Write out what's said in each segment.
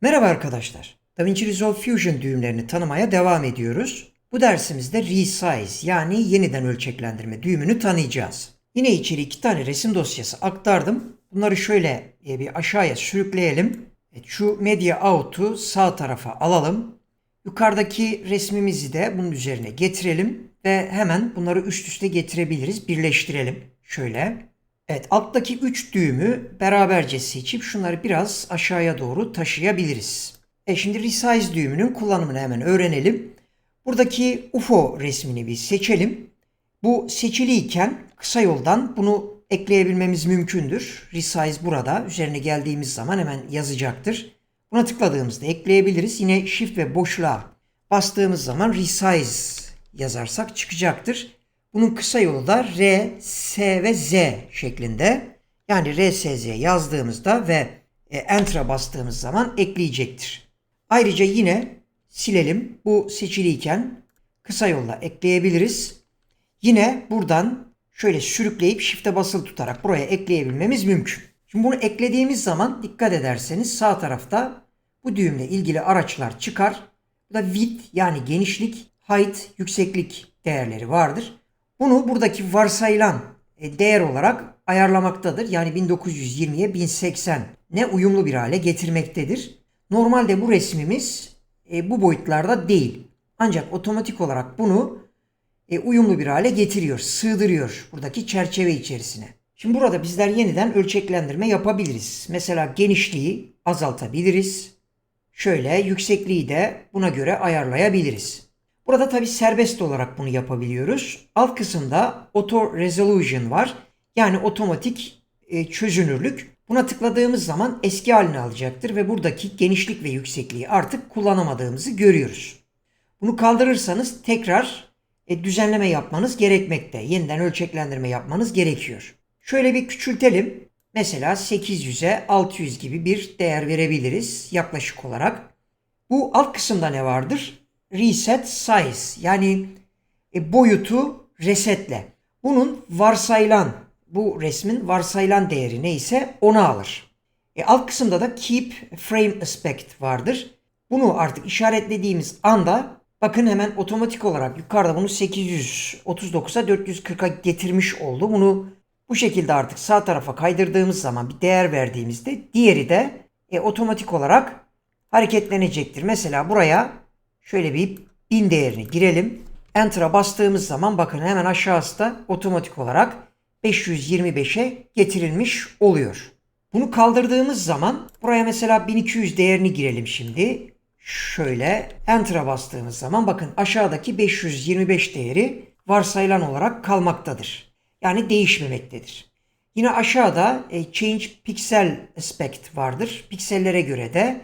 Merhaba arkadaşlar. DaVinci Resolve Fusion düğümlerini tanımaya devam ediyoruz. Bu dersimizde resize yani yeniden ölçeklendirme düğümünü tanıyacağız. Yine içeri iki tane resim dosyası aktardım. Bunları şöyle e, bir aşağıya sürükleyelim. Şu Media Out'u sağ tarafa alalım. Yukarıdaki resmimizi de bunun üzerine getirelim ve hemen bunları üst üste getirebiliriz, birleştirelim. Şöyle. Evet, alttaki üç düğümü beraberce seçip şunları biraz aşağıya doğru taşıyabiliriz. E şimdi resize düğümünün kullanımını hemen öğrenelim. Buradaki UFO resmini bir seçelim. Bu seçiliyken kısa yoldan bunu ekleyebilmemiz mümkündür. Resize burada. Üzerine geldiğimiz zaman hemen yazacaktır. Buna tıkladığımızda ekleyebiliriz. Yine Shift ve boşluğa bastığımız zaman resize yazarsak çıkacaktır. Bunun kısa yolu da R, S ve Z şeklinde. Yani R, S, Z yazdığımızda ve e, Enter'a bastığımız zaman ekleyecektir. Ayrıca yine silelim. Bu seçiliyken kısa yolla ekleyebiliriz. Yine buradan şöyle sürükleyip Shift'e basılı tutarak buraya ekleyebilmemiz mümkün. Şimdi bunu eklediğimiz zaman dikkat ederseniz sağ tarafta bu düğümle ilgili araçlar çıkar. Bu da width yani genişlik, height, yükseklik değerleri vardır. Bunu buradaki varsayılan e, değer olarak ayarlamaktadır. Yani 1920'ye 1080 ne uyumlu bir hale getirmektedir. Normalde bu resmimiz e, bu boyutlarda değil. Ancak otomatik olarak bunu e, uyumlu bir hale getiriyor, sığdırıyor buradaki çerçeve içerisine. Şimdi burada bizler yeniden ölçeklendirme yapabiliriz. Mesela genişliği azaltabiliriz. Şöyle yüksekliği de buna göre ayarlayabiliriz. Burada tabi serbest olarak bunu yapabiliyoruz. Alt kısımda Auto Resolution var. Yani otomatik e, çözünürlük. Buna tıkladığımız zaman eski halini alacaktır ve buradaki genişlik ve yüksekliği artık kullanamadığımızı görüyoruz. Bunu kaldırırsanız tekrar e, düzenleme yapmanız gerekmekte. Yeniden ölçeklendirme yapmanız gerekiyor. Şöyle bir küçültelim. Mesela 800'e 600 gibi bir değer verebiliriz yaklaşık olarak. Bu alt kısımda ne vardır? Reset size yani e, boyutu resetle. Bunun varsayılan bu resmin varsayılan değeri neyse onu alır. E, alt kısımda da keep frame aspect vardır. Bunu artık işaretlediğimiz anda bakın hemen otomatik olarak yukarıda bunu 839'a 440'a getirmiş oldu. Bunu bu şekilde artık sağ tarafa kaydırdığımız zaman bir değer verdiğimizde diğeri de e, otomatik olarak hareketlenecektir. Mesela buraya şöyle bir 1000 değerini girelim. Enter'a bastığımız zaman bakın hemen aşağısı da otomatik olarak 525'e getirilmiş oluyor. Bunu kaldırdığımız zaman buraya mesela 1200 değerini girelim şimdi. Şöyle Enter'a bastığımız zaman bakın aşağıdaki 525 değeri varsayılan olarak kalmaktadır. Yani değişmemektedir. Yine aşağıda e, Change Pixel Aspect vardır. Piksellere göre de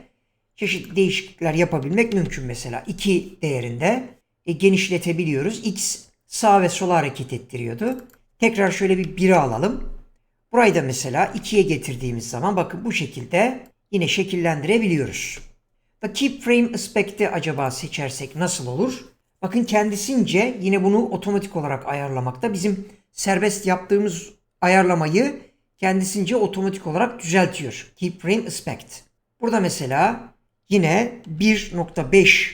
çeşitli değişiklikler yapabilmek mümkün mesela. 2 değerinde e, genişletebiliyoruz. X sağ ve sola hareket ettiriyordu. Tekrar şöyle bir 1'e alalım. Burayı da mesela 2'ye getirdiğimiz zaman bakın bu şekilde yine şekillendirebiliyoruz. Da Keep Frame Aspect'i acaba seçersek nasıl olur? Bakın kendisince yine bunu otomatik olarak ayarlamakta. Bizim serbest yaptığımız ayarlamayı kendisince otomatik olarak düzeltiyor. Keep Frame Aspect. Burada mesela yine 1.5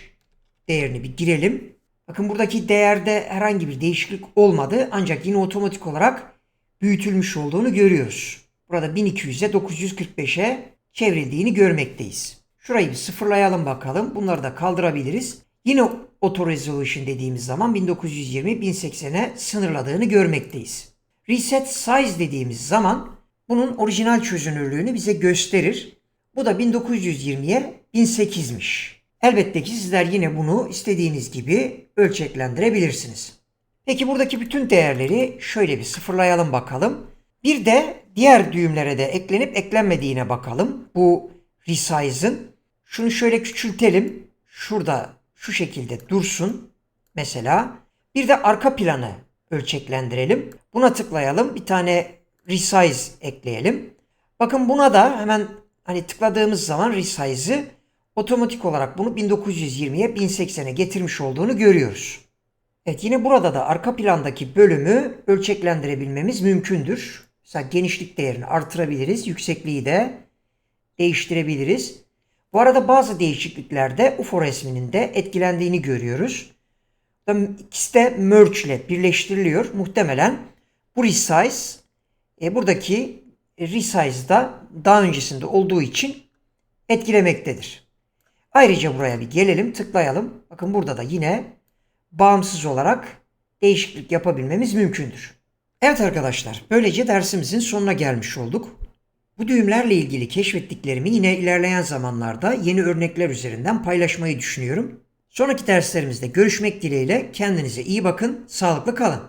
değerini bir girelim. Bakın buradaki değerde herhangi bir değişiklik olmadı ancak yine otomatik olarak büyütülmüş olduğunu görüyoruz. Burada 1200'e 945'e çevrildiğini görmekteyiz. Şurayı bir sıfırlayalım bakalım. Bunları da kaldırabiliriz. Yine Auto Resolution dediğimiz zaman 1920-1080'e sınırladığını görmekteyiz. Reset Size dediğimiz zaman bunun orijinal çözünürlüğünü bize gösterir. Bu da 1920'ye 1008'miş. Elbette ki sizler yine bunu istediğiniz gibi ölçeklendirebilirsiniz. Peki buradaki bütün değerleri şöyle bir sıfırlayalım bakalım. Bir de diğer düğümlere de eklenip eklenmediğine bakalım. Bu resize'ın. Şunu şöyle küçültelim. Şurada şu şekilde dursun. Mesela bir de arka planı ölçeklendirelim. Buna tıklayalım. Bir tane resize ekleyelim. Bakın buna da hemen hani tıkladığımız zaman resize'ı otomatik olarak bunu 1920'ye 1080'e getirmiş olduğunu görüyoruz. Evet yine burada da arka plandaki bölümü ölçeklendirebilmemiz mümkündür. Mesela genişlik değerini artırabiliriz. Yüksekliği de değiştirebiliriz. Bu arada bazı değişikliklerde UFO resminin de etkilendiğini görüyoruz. İkisi de merge ile birleştiriliyor. Muhtemelen bu resize e, buradaki resize'da daha öncesinde olduğu için etkilemektedir. Ayrıca buraya bir gelelim, tıklayalım. Bakın burada da yine bağımsız olarak değişiklik yapabilmemiz mümkündür. Evet arkadaşlar, böylece dersimizin sonuna gelmiş olduk. Bu düğümlerle ilgili keşfettiklerimi yine ilerleyen zamanlarda yeni örnekler üzerinden paylaşmayı düşünüyorum. Sonraki derslerimizde görüşmek dileğiyle kendinize iyi bakın, sağlıklı kalın.